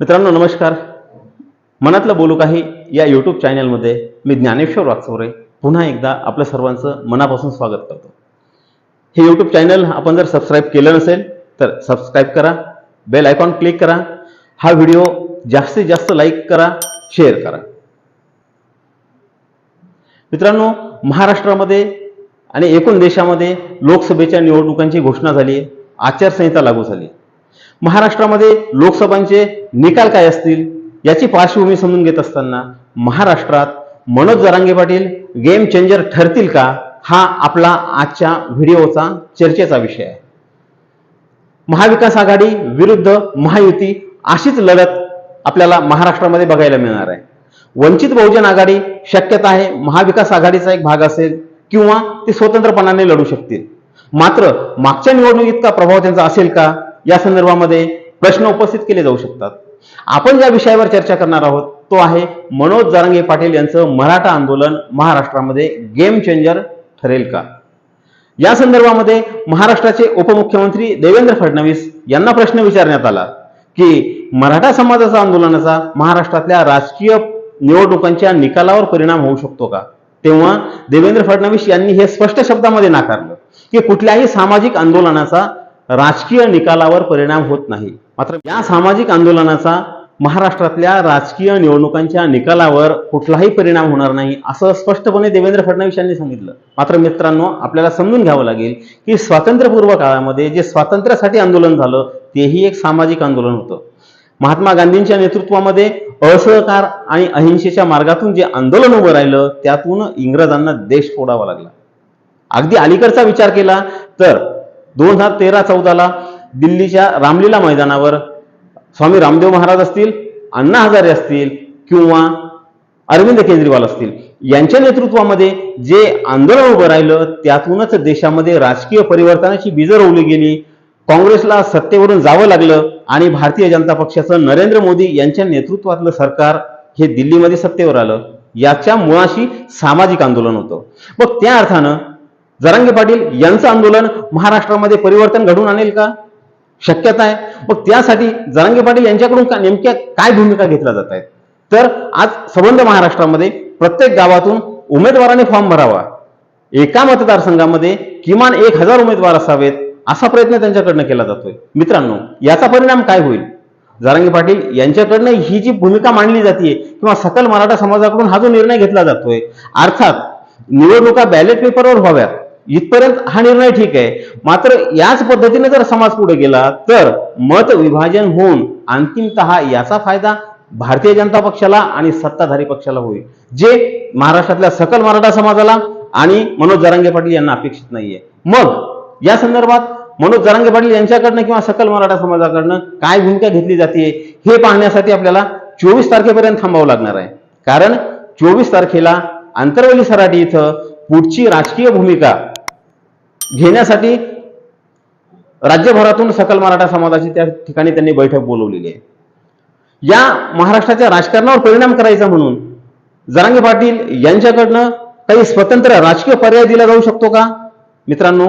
मित्रांनो नमस्कार. मनातलं बोलू काही या यूट्यूब चॅनलमध्ये मी ज्ञानेश्वर वागचौरे पुन्हा एकदा आपल्या सर्वांचं मनापासून स्वागत करतो. हे यूट्यूब चॅनल आपण जर सबस्क्राईब केलं नसेल तर सबस्क्राईब करा बेल आयकॉन क्लिक करा हा व्हिडिओ जास्तीत जास्त लाईक करा शेअर करा. मित्रांनो महाराष्ट्रामध्ये आणि एकूण देशामध्ये लोकसभेच्या निवडणुकांची घोषणा झाली आचारसंहिता लागू झाली महाराष्ट्रामध्ये लोकसभांचे निकाल काय असतील याची पार्श्वभूमी समजून घेत असताना महाराष्ट्रात मनोज जरांगे पाटील गेम चेंजर ठरतील का? हा आपला आजच्या व्हिडिओचा चर्चेचा विषय आहे. महाविकास आघाडी विरुद्ध महायुती अशीच लढत आपल्याला महाराष्ट्रामध्ये बघायला मिळणार आहे. वंचित बहुजन आघाडी शक्यता आहे महाविकास आघाडीचा एक भाग असेल किंवा ते स्वतंत्रपणाने लढू शकतील. मात्र मागच्या निवडणुकीत का प्रभाव त्यांचा असेल का? या संदर्भामध्ये प्रश्न उपस्थित केले जाऊ शकतात. आपण ज्या विषयावर चर्चा करणार आहोत तो आहे मनोज जारंगे पाटील यांचं मराठा आंदोलन महाराष्ट्रामध्ये गेम चेंजर ठरेल का? या संदर्भामध्ये महाराष्ट्राचे उपमुख्यमंत्री देवेंद्र फडणवीस यांना प्रश्न विचारण्यात आला की मराठा समाजाचा आंदोलनाचा महाराष्ट्रातल्या राजकीय निवडणुकांच्या निकालावर परिणाम होऊ शकतो का? तेव्हा देवेंद्र फडणवीस यांनी हे स्पष्ट शब्दामध्ये नाकारलं की कुठल्याही सामाजिक आंदोलनाचा राजकीय निकालावर परिणाम होत नाही. मात्र या सामाजिक आंदोलनाचा महाराष्ट्रातल्या राजकीय निवडणुकांच्या निकालावर कुठलाही परिणाम होणार नाही असं स्पष्टपणे देवेंद्र फडणवीस यांनी सांगितलं. मात्र मित्रांनो आपल्याला समजून घ्यावं लागेल की स्वातंत्र्यपूर्व काळामध्ये जे स्वातंत्र्यासाठी आंदोलन झालं तेही एक सामाजिक आंदोलन होतं. महात्मा गांधींच्या नेतृत्वामध्ये असहकार आणि अहिंसेच्या मार्गातून जे आंदोलन उभं राहिलं त्यातून इंग्रजांना देश फोडावा लागला. अगदी अलीकडचा विचार केला तर दोन हजार तेरा चौदाला दिल्लीच्या रामलीला मैदानावर स्वामी रामदेव महाराज असतील अण्णा हजारे असतील किंवा अरविंद केजरीवाल असतील यांच्या नेतृत्वामध्ये जे आंदोलन उभं राहिलं त्यातूनच देशामध्ये राजकीय परिवर्तनाची बीज रोवली गेली. काँग्रेसला सत्तेवरून जावं लागलं आणि भारतीय जनता पक्षाचं नरेंद्र मोदी यांच्या नेतृत्वातलं सरकार हे दिल्लीमध्ये सत्तेवर आलं. याच्या मुळाशी सामाजिक आंदोलन होतं. मग त्या अर्थानं जरांगे पाटील यांचं आंदोलन महाराष्ट्रामध्ये परिवर्तन घडून आणेल का? शक्यता आहे. मग त्यासाठी जरांगे पाटील यांच्याकडून का नेमक्या काय भूमिका घेतल्या जात आहेत? तर आज संबंध महाराष्ट्रामध्ये प्रत्येक गावातून उमेदवाराने फॉर्म भरावा. एका मतदारसंघामध्ये किमान एक हजार उमेदवार असावेत असा प्रयत्न त्यांच्याकडनं केला जातोय. मित्रांनो याचा परिणाम काय होईल? जरांगे पाटील यांच्याकडनं ही जी भूमिका मांडली जाते किंवा सकल मराठा समाजाकडून हा जो निर्णय घेतला जातोय अर्थात निवडणुका बॅलेट पेपरवर व्हाव्यात. इथपर्यंत हा निर्णय ठीक आहे. मात्र याच पद्धतीने जर समाज पुढे गेला तर मत विभाजन होऊन अंतिमतः याचा फायदा भारतीय जनता पक्षाला आणि सत्ताधारी पक्षाला होईल. जे महाराष्ट्रातल्या सकल मराठा समाजाला आणि मनोज जरांगे पाटील यांना अपेक्षित नाहीये. मग या संदर्भात मनोज जरांगे पाटील यांच्याकडनं किंवा सकल मराठा समाजाकडनं काय भूमिका घेतली जाते हे पाहण्यासाठी आपल्याला चोवीस तारखेपर्यंत थांबावं लागणार आहे. कारण चोवीस तारखेला आंतरवली सराटी इथं पुढची राजकीय भूमिका घेण्यासाठी राज्यभरातून सकल मराठा समाजाची त्या ठिकाणी त्यांनी बैठक बोलवलेली आहे. या महाराष्ट्राच्या राजकारणावर परिणाम करायचा म्हणून जरांगे पाटील यांच्याकडनं काही स्वतंत्र राजकीय पर्याय दिला जाऊ शकतो का? मित्रांनो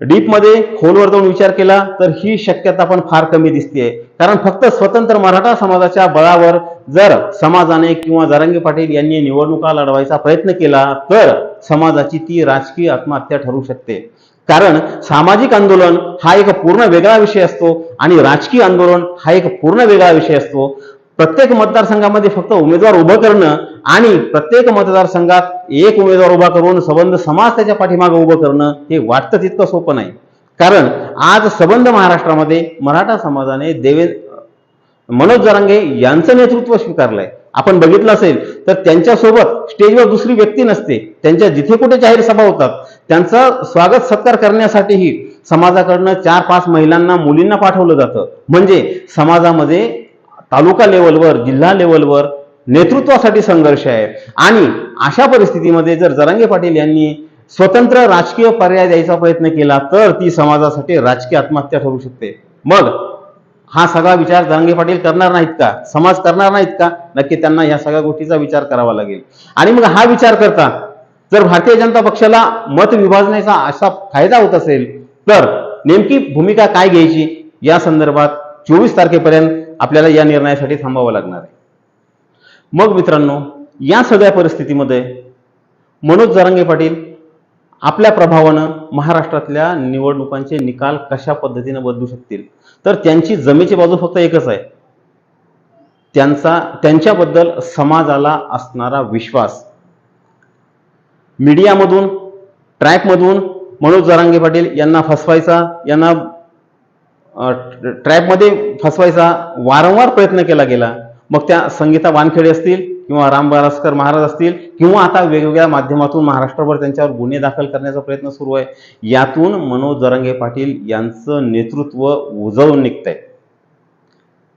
डीपमध्ये खोलवर जाऊन विचार केला तर ही शक्यता पण फार कमी दिसते कारण फक्त स्वतंत्र मराठा समाजाच्या बळावर जर समाजाने किंवा जरांगे पाटील यांनी निवडणुका लढवायचा प्रयत्न केला तर समाजाची ती राजकीय आत्महत्या ठरू शकते. कारण सामाजिक आंदोलन हा एक पूर्ण वेगळा विषय असतो आणि राजकीय आंदोलन हा एक पूर्ण वेगळा विषय असतो. प्रत्येक मतदारसंघामध्ये फक्त उमेदवार उभं करणं आणि प्रत्येक मतदारसंघात एक उमेदवार उभा करून सबंध समाज त्याच्या पाठीमागं उभं करणं हे वाटतं तितकं सोपं नाही. कारण आज सबंध महाराष्ट्रामध्ये मराठा समाजाने देवेंद्र मनोज जरांगे यांचं नेतृत्व स्वीकारलंय. आपण बघितलं असेल तर त्यांच्यासोबत स्टेजवर दुसरी व्यक्ती नसते. त्यांच्या जिथे कुठे जाहीर सभा होतात त्यांचा स्वागत सत्कार करण्यासाठीही समाजाकडनं चार पाच महिलांना मुलींना पाठवलं जातं. म्हणजे समाजामध्ये तालुका लेवलवर जिल्हा लेवलवर नेतृत्वासाठी संघर्ष आहे. आणि अशा परिस्थितीमध्ये जर जरांगे पाटील यांनी स्वतंत्र राजकीय पर्याय द्यायचा प्रयत्न केला तर ती समाजासाठी राजकीय आत्महत्या ठरू शकते. मग हा सगळा विचार जरांगे पाटील करणार नाहीत का? समाज करणार नाहीत का? नक्की त्यांना या सगळ्या गोष्टीचा विचार करावा लागेल. आणि मग हा विचार करता जर भारतीय जनता पक्षाला मत विभाजण्याचा असा फायदा होत असेल तर नेमकी भूमिका काय घ्यायची? या संदर्भात चोवीस तारखेपर्यंत आपल्याला या निर्णयासाठी थांबावं लागणार आहे. मग मित्रांनो या सगळ्या परिस्थितीमध्ये मनोज जरांगे पाटील आपल्या प्रभावानं महाराष्ट्रातल्या निवडणुकांचे निकाल कशा पद्धतीने बदलू शकतील? तर त्यांची जमेची बाजू फक्त एकच आहे. त्यांचा त्यांच्याबद्दल समाजाला असणारा विश्वास. मीडियामधून ट्रॅकमधून मनोज जरांगे पाटील यांना फसवायचा यांना ट्रॅपमध्ये फसवायचा वारंवार प्रयत्न केला गेला. मग त्या संगीता वानखेडे असतील किंवा राम बारासकर महाराज असतील किंवा आता वेगवेगळ्या माध्यमातून महाराष्ट्रभर त्यांच्यावर गुन्हे दाखल करण्याचा प्रयत्न सुरू आहे. यातून मनोज जरांगे पाटील यांचं नेतृत्व उजळून निघतंय.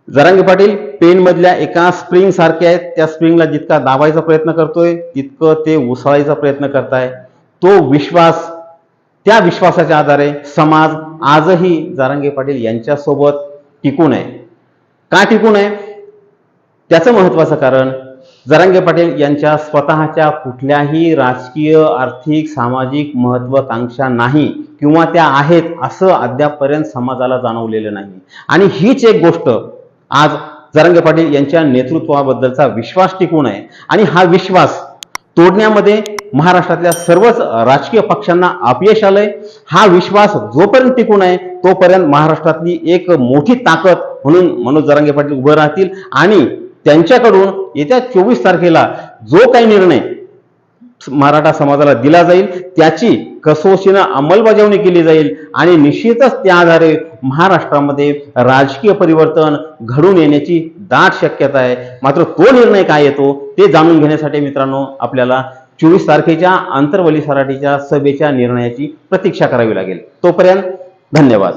जरांगे पाटील पेनमधल्या एका स्प्रिंग सारखे आहेत. त्या स्प्रिंगला जितका दाबायचा प्रयत्न करतोय तितकं ते उसळायचा प्रयत्न करताय. तो विश्वास त्या विश्वासाच्या आधारे समाज आजही जारंगे पाटील यांच्यासोबत टिकून आहे का टिकून आहे त्याचं महत्वाचं कारण जरांगे पाटील यांच्या स्वतःच्या कुठल्याही राजकीय आर्थिक सामाजिक महत्वाकांक्षा नाही किंवा त्या आहेत असं अद्यापपर्यंत समाजाला जाणवलेलं नाही. आणि हीच एक गोष्ट आज जरांगे पाटील यांच्या नेतृत्वाबद्दलचा विश्वास टिकून आहे आणि हा विश्वास तोडण्यामध्ये महाराष्ट्रातल्या सर्वच राजकीय पक्षांना अपयश आलंय. हा विश्वास जोपर्यंत टिकून आहे तोपर्यंत महाराष्ट्रातली एक मोठी ताकद म्हणून मनोज जरांगे पाटील उभं राहतील. आणि त्यांच्याकडून येत्या चोवीस तारखेला जो काही निर्णय मराठा समाजाला दिला जाईल त्याची कसोशीनं अंमलबजावणी केली जाईल आणि निश्चितच त्या आधारे महाराष्ट्रामध्ये राजकीय परिवर्तन घडून येण्याची दाट शक्यता आहे. मात्र तो निर्णय काय येतो ते जाणून घेण्यासाठी मित्रांनो आपल्याला चोवीस तारखेच्या आंतरवली सराठीच्या सभेच्या निर्णयाची प्रतीक्षा करावी लागेल. तोपर्यंत धन्यवाद.